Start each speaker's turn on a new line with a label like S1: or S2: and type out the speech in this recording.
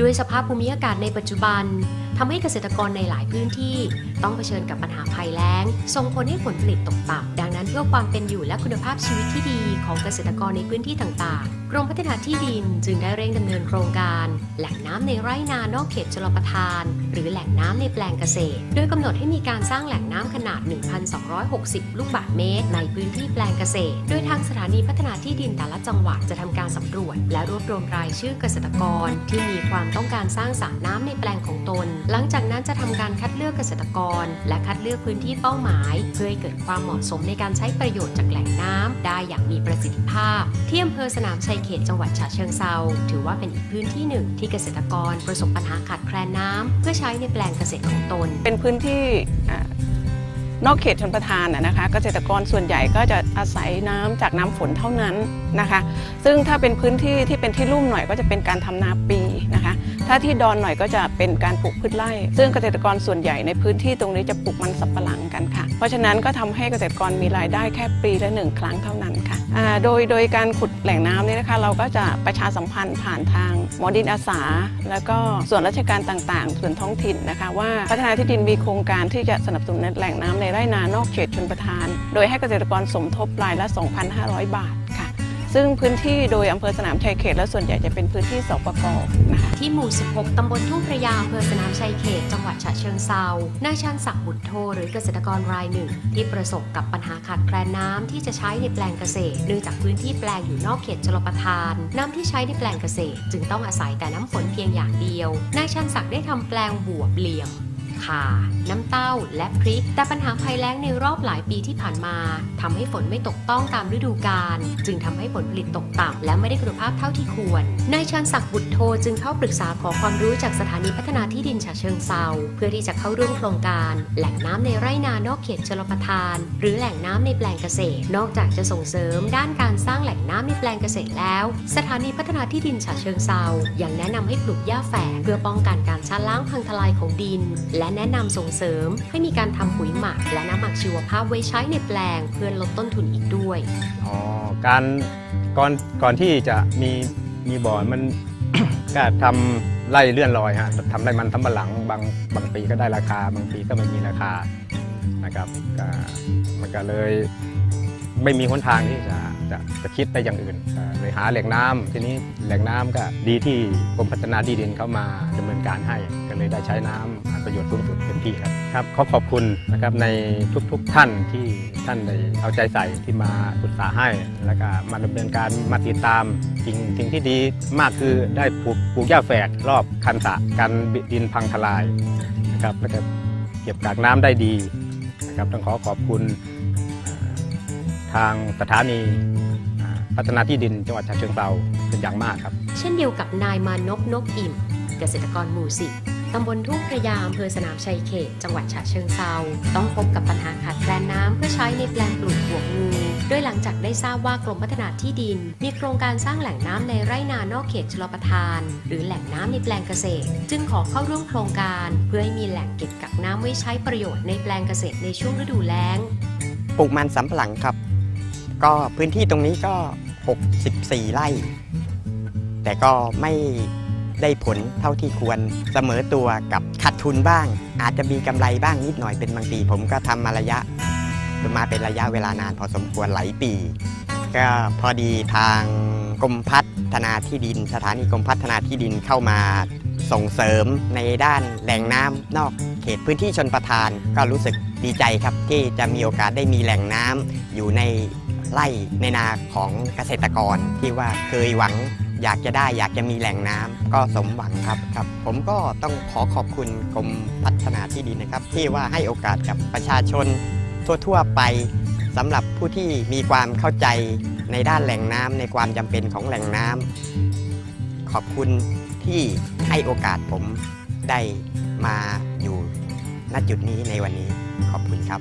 S1: ด้วยสภาพภูมิอากาศในปัจจุบัน ทำให้เกษตรกรในหลายพื้นที่ ต้องเผชิญกับปัญหาภัยแล้ง ส่งผลให้ผลผลิตตกต่ำดังนั้นเพื่อความเป็นอยู่และคุณภาพชีวิตที่ดีของเกษตรกรในพื้นที่ต่างๆ กรมพัฒนาที่ดินจึงได้เร่งดำเนินโครงการ แหล่งน้ำในไร่นานอกเขตชลประทาน หรือแหล่งน้ำในแปลงเกษตร โดยกำหนดให้มีการสร้างแหล่งน้ำขนาด 1,260 ลูกบาศก์เมตร ในพื้นที่แปลงเกษตร โดยทางสถานีพัฒนาที่ดินแต่ละจังหวัดจะทำการสำรวจ และรวบรวมรายชื่อเกษตรกร ที่มีความต้องการสร้างสระน้ำในแปลงของตนหลังจากนั้นจะทำการคัดเลือกเกษตรกร และคัดเลือกพื้นที่เป้าหมาย เพื่อให้เกิดความเหมาะสมในการใช้ประโยชน์จากแหล่งน้ำได้อย่างมีประสิทธิภาพ ที่อำเภอสนามชัยเขตจังหวัดฉะเชิงเซาถือว่าเป็นอีกพื้นที่หนึ่งที่เกษตรกรประสบปัญหาขาดแคลนน้ำเพื่อใช้ในแปลงเกษตรของตน
S2: เป็นพื้นที่นอกเขตชนประทานนะคะ เกษตรกรส่วนใหญ่ก็จะอาศัยน้ำจากน้ำฝนเท่านั้นนะคะ ซึ่งถ้าเป็นพื้นที่ที่เป็นที่ลุ่มหน่อยก็จะเป็นการทำนาปีนะคะ ถ้าที่ดอนหน่อยก็จะเป็นการปลูกพืชไร่ ซึ่งเกษตรกรส่วนใหญ่ในพื้นที่ตรงนี้จะปลูกมันสับปะหลังกันค่ะ เพราะฉะนั้นก็ทำให้เกษตรกรมีรายได้แค่ปีละหนึ่งครั้งเท่านั้นค่ะโดยโดยการขุดแหล่งน้ำนี่นะคะ เราก็จะประชาสัมพันธ์ผ่านทางหมอดินอาสา แล้วก็ส่วนราชการต่างๆ ส่วนท้องถิ่นนะคะ ว่าพัฒนาที่ดินมีโครงการที่จะสนับสนุนแหล่งน้ำในไร่นานอกเขตชนประทาน โดยให้เกษตรกรสมทบรายละ 2,500 บาท ซึ่งพื้นที่โดยอำเภอสนามชัยเขต และส่วนใหญ่จะเป็นพื้นที่สปกนะคะ
S1: ที่หมู่ 16 ตำบลทุ่งพระยาอำเภอสนามชัยเขต จังหวัดฉะเชิงเซานายชันศักดิ์บุตรโทหรือเกษตรกรรายหนึ่ง ที่ประสบกับปัญหาขาดแคลนน้ำที่จะใช้ในแปลงเกษตร เนื่องจากพื้นที่แปลงอยู่นอกเขตชลประทาน น้ำที่ใช้ในแปลงเกษตร จึงต้องอาศัยแต่น้ำฝนเพียงอย่างเดียวนายชันศักดิ์ได้ทำแปลงบวบเหลี่ยม ข่า น้ำเต้า และพริก แต่ปัญหาภัยแล้งในรอบหลายปีที่ผ่านมาทำให้ฝนไม่ตกต้องตามฤดูกาลจึงทำให้ผลผลิตตกต่ำและไม่ได้คุณภาพเท่าที่ควรนายชันศักดิ์บุตรโทจึงเข้าปรึกษาขอความรู้จากสถานีพัฒนาที่ดินฉะเชิงเซาเพื่อที่จะเข้าร่วมโครงการ แหล่งน้ำในไร่นานอกเขตชลประทาน หรือแหล่งน้ำในแปลงเกษตร นอกจากจะส่งเสริมด้านการสร้างแหล่งน้ำในแปลงเกษตรแล้ว สถานีพัฒนาที่ดินฉะเชิงเซายังแนะนำให้ปลูกหญ้าแฝกเพื่อป้องกันการชะล้างพังทลายของดิน และแนะนำส่งเสริม ให้มีการทำปุ๋ยหมัก และน้ำหมักชีวภาพไว้ใช้ในแปลง เพื่อลดต้นทุนอีกด้วย
S3: อ๋อการก่อนก่อนที่จะมีมีบ่อมัน ก็ทำไร่เลื่อนลอยฮะทำไร่มันทำบะหลังบางบางปีก็ได้ราคา บางปีก็ไม่มีราคานะครับก็มันก็เลยไม่มีหนทางที่จะ จะจะคิดไปอย่างอื่นก็เลยหาแหล่งน้ำทีนี้แหล่งน้ำก็ดีที่กรมพัฒนาที่ดินเข้ามาดำเนินการให้ก็เลยได้ใช้น้ำหาประโยชน์สูงสุดเต็มที่ครับครับขอขอบคุณนะครับในทุกๆท่านที่ท่านได้เอาใจใส่ที่มาปรึกษาให้แล้วก็มาดำเนินการมาติดตามสิ่งสิ่งที่ดีมากคือได้ปลูกปลูกหญ้าแฝกรอบคันสระกันดินพังทลายนะครับแล้วก็เก็บกากน้ำได้ดีนะครับต้องขอขอบคุณ ทางสถานีอ่าพัฒนาที่ดินจังหวัดฉะเชิงเทราเป็นอย่างมากครับ
S1: เช่นเดียวกับนายมานพนกอิ่ม เกษตรกรหมู่สิบตำบลทุ่งพระยาอำเภอสนามชัยเขต จังหวัดฉะเชิงเซาต้องพบกับปัญหาขาดแคลนน้ำเพื่อใช้ในแปลงปลูกบวกงู โดยหลังจากได้ทราบว่ากรมพัฒนาที่ดิน มีโครงการสร้างแหล่งน้ำในไร่นานอกเขตชลประทาน หรือแหล่งน้ำในแปลงเกษตร จึงขอเข้าร่วมโครงการ เพื่อให้มีแหล่งเก็บกักน้ำไว้ใช้ประโยชน์ในแปลงเกษตรในช่วงฤดูแล้ง
S4: ปลูกมันสำปะหลังครับ ก็พื้นที่ตรงนี้ก็ 64 ไร่ แต่ก็ไม่ได้ผลเท่าที่ควรเสมอตัวกับขาดทุนบ้าง อาจจะมีกำไรบ้างนิดหน่อยเป็นบางปี ผมก็ทำมาระยะมาเป็นระยะเวลานานพอสมควรหลายปี ก็พอดีทางกรมพัฒนาที่ดิน สถานีกรมพัฒนาที่ดินเข้ามาส่งเสริมในด้านแหล่งน้ำนอกเขตพื้นที่ชนประทานก็รู้สึกดีใจครับที่จะมีโอกาสได้มีแหล่งน้ำอยู่ใน ไร่ในนาของเกษตรกรที่ว่าเคยหวังอยากจะได้อยากจะมีแหล่งน้ำก็สมหวังครับครับ ผมก็ต้องขอขอบคุณกรมพัฒนาที่ดินนะครับ ที่ว่าให้โอกาสกับประชาชนทั่วๆไปสำหรับผู้ที่มีความเข้าใจในด้านแหล่งน้ำในความจำเป็นของแหล่งน้ำขอบคุณที่ให้โอกาสผมได้มาอยู่ณจุดนี้ในวันนี้ขอบคุณครับ